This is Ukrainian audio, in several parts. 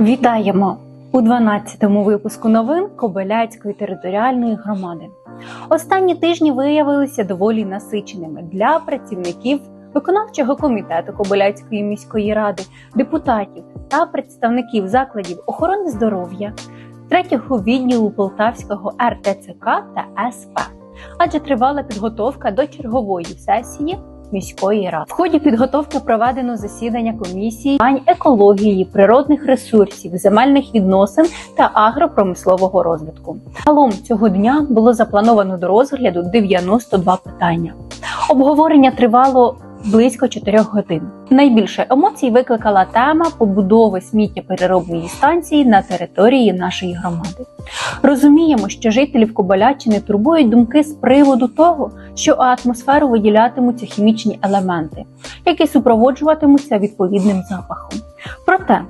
Вітаємо у 12-му випуску новин Кобиляцької територіальної громади. Останні тижні виявилися доволі насиченими для працівників виконавчого комітету Кобиляцької міської ради, депутатів та представників закладів охорони здоров'я, третього відділу Полтавського РТЦК та СП. Адже тривала підготовка до чергової сесії міської ради. В ході підготовки проведено засідання комісії питань екології, природних ресурсів, земельних відносин та агропромислового розвитку. Загалом цього дня було заплановано до розгляду 92 питання. Обговорення тривало близько 4 годин. Найбільше емоцій викликала тема побудови сміттєпереробної станції на території нашої громади. Розуміємо, що жителів Кобалячини турбують думки з приводу того, що у атмосферу виділятимуться хімічні елементи, які супроводжуватимуться відповідним запахом. Проте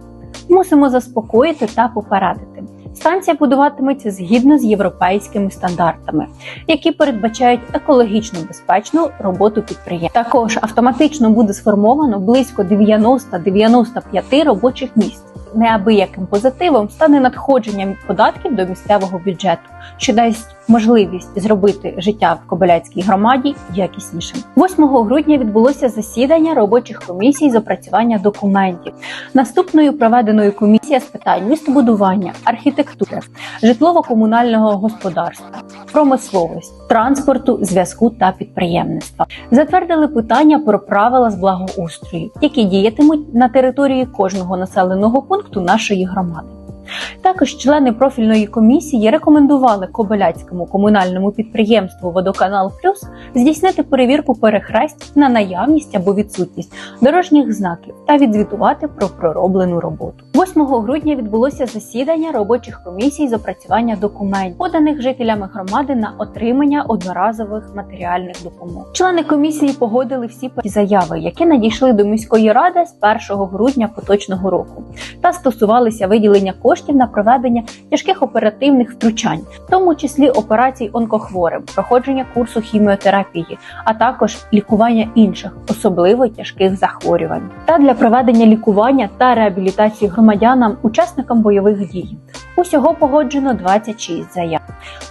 мусимо заспокоїти та попередити. Станція будуватиметься згідно з європейськими стандартами, які передбачають екологічно безпечну роботу підприємств. Також автоматично буде сформовано близько 90-95 робочих місць. Неабияким позитивом стане надходження податків до місцевого бюджету, що дасть можливість зробити життя в Кобиляцькій громаді якіснішим. 8 грудня відбулося засідання робочих комісій з опрацювання документів. Наступною проведеною комісія з питань містобудування, архітектури, житлово-комунального господарства, промисловості, транспорту, зв'язку та підприємництва. Затвердили питання про правила з благоустрою, які діятимуть на території кожного населеного пункту нашої громади. Також члени профільної комісії рекомендували Кобиляцькому комунальному підприємству Водоканал Плюс здійснити перевірку перехресть на наявність або відсутність дорожніх знаків та відзвітувати про пророблену роботу. 8 грудня відбулося засідання робочих комісій з опрацювання документів, поданих жителями громади на отримання одноразових матеріальних допомог. Члени комісії погодили всі заяви, які надійшли до міської ради з 1 грудня поточного року, та стосувалися виділення коштів на проведення тяжких оперативних втручань, в тому числі операцій онкохворим, проходження курсу хіміотерапії, а також лікування інших, особливо тяжких захворювань, та для проведення лікування та реабілітації громадянам, учасникам бойових дій. Усього погоджено 26 заяв.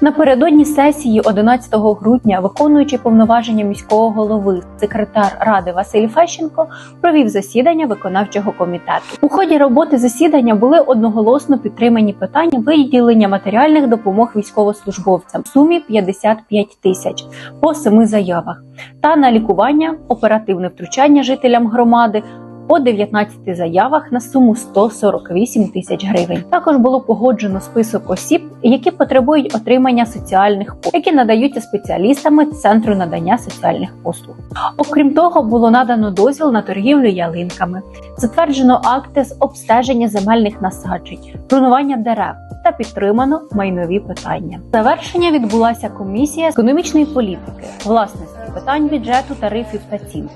Напередодні сесії 11 грудня, виконуючи повноваження міського голови, секретар ради Василь Фещенко провів засідання виконавчого комітету. У ході роботи засідання були одноголосно підтримані питання виділення матеріальних допомог військовослужбовцям в сумі 55 тисяч по семи заявах та на лікування, оперативне втручання жителям громади по 19 заявах на суму 148 тисяч гривень. Також було погоджено список осіб, які потребують отримання соціальних послуг, які надаються спеціалістами центру надання соціальних послуг. Окрім того, було надано дозвіл на торгівлю ялинками, затверджено акти з обстеження земельних насаджень, руйнування дерев та підтримано майнові питання. Завершення відбулася комісія з економічної політики, власності, питань бюджету, тарифів та цін.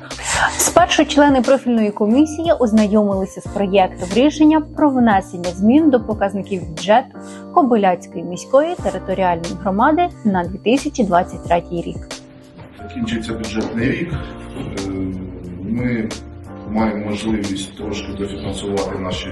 Спершу члени профільної комісії ознайомилися з проєктом рішення про внесення змін до показників бюджету Кобиляцької міської територіальної громади на 2023 рік. Закінчується бюджетний рік. Е, Ми маємо можливість трошки дофінансувати наші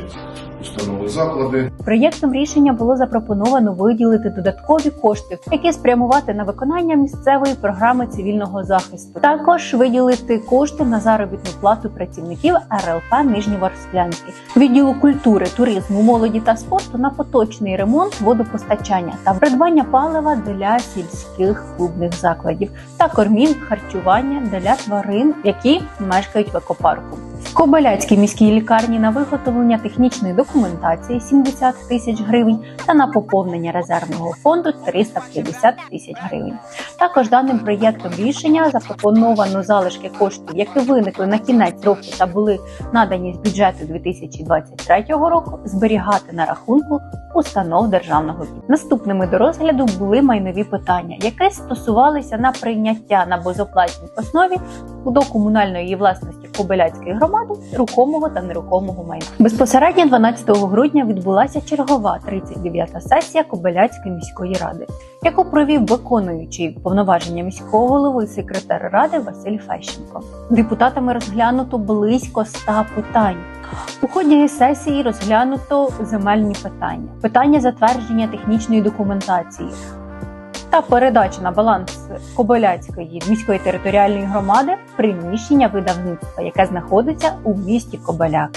установи заклади. Проєктом рішення було запропоновано виділити додаткові кошти, які спрямувати на виконання місцевої програми цивільного захисту. Також виділити кошти на заробітну плату працівників РЛП Нижньоворсклянки, відділу культури, туризму, молоді та спорту на поточний ремонт водопостачання та придбання палива для сільських клубних закладів та кормів харчування для тварин, які мешкають в екопарку. Кобиляцькій міській лікарні на виготовлення технічної документації 70 тисяч гривень та на поповнення резервного фонду 350 тисяч гривень. Також даним проєктом рішення запропоновано залишки коштів, які виникли на кінець року та були надані з бюджету 2023 року, зберігати на рахунку установ державного бюджету. Наступними до розгляду були майнові питання, які стосувалися на прийняття на безоплатній основі до комунальної власності Кобиляцької громади рухомого та нерухомого майна. Безпосередньо 12 грудня відбулася чергова 39-та сесія Кобиляцької міської ради, яку провів виконуючий повноваження міського голови секретар ради Василь Фещенко. Депутатами розглянуто близько 100 питань. У ході сесії розглянуто земельні питання, питання затвердження технічної документації та передача на баланс Кобиляцької міської територіальної громади приміщення видавництва, яке знаходиться у місті Кобиляк.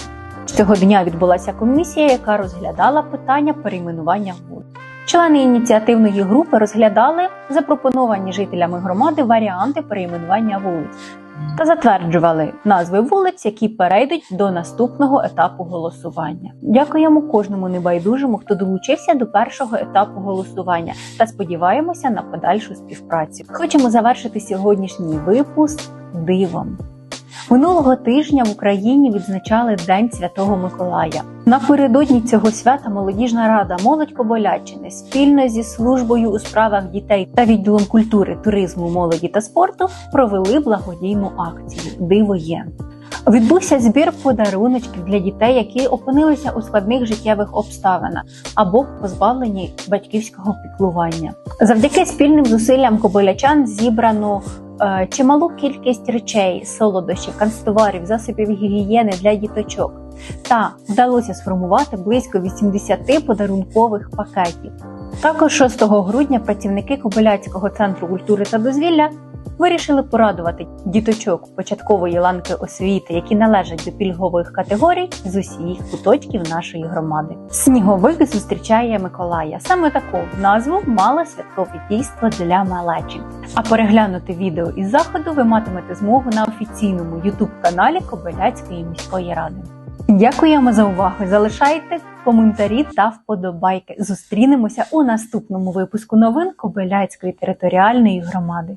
Цього дня відбулася комісія, яка розглядала питання перейменування вулиць. Члени ініціативної групи розглядали запропоновані жителями громади варіанти перейменування вулиць та затверджували назви вулиць, які перейдуть до наступного етапу голосування. Дякуємо кожному небайдужому, хто долучився до першого етапу голосування, та сподіваємося на подальшу співпрацю. Хочемо завершити сьогоднішній випуск дивом. Минулого тижня в Україні відзначали День Святого Миколая. Напередодні цього свята молодіжна рада молодь Коболяччини спільно зі службою у справах дітей та відділом культури, туризму, молоді та спорту провели благодійну акцію Диво є. Відбувся збір подаруночків для дітей, які опинилися у складних життєвих обставинах або позбавлені батьківського піклування. Завдяки спільним зусиллям кобилячан зібрано чималу кількість речей, солодощів, канцтоварів, засобів гігієни для діточок. Та вдалося сформувати близько 80 подарункових пакетів. Також 6 грудня працівники Кобиляцького центру культури та дозвілля вирішили порадувати діточок початкової ланки освіти, які належать до пільгових категорій з усіх куточків нашої громади. Сніговик зустрічає Миколая. Саме таку назву мало святкове дійство для малечі. А переглянути відео із заходу ви матимете змогу на офіційному youtube каналі Кобиляцької міської ради. Дякуємо за увагу. Залишайте коментарі та вподобайки. Зустрінемося у наступному випуску новин Кобиляцької територіальної громади.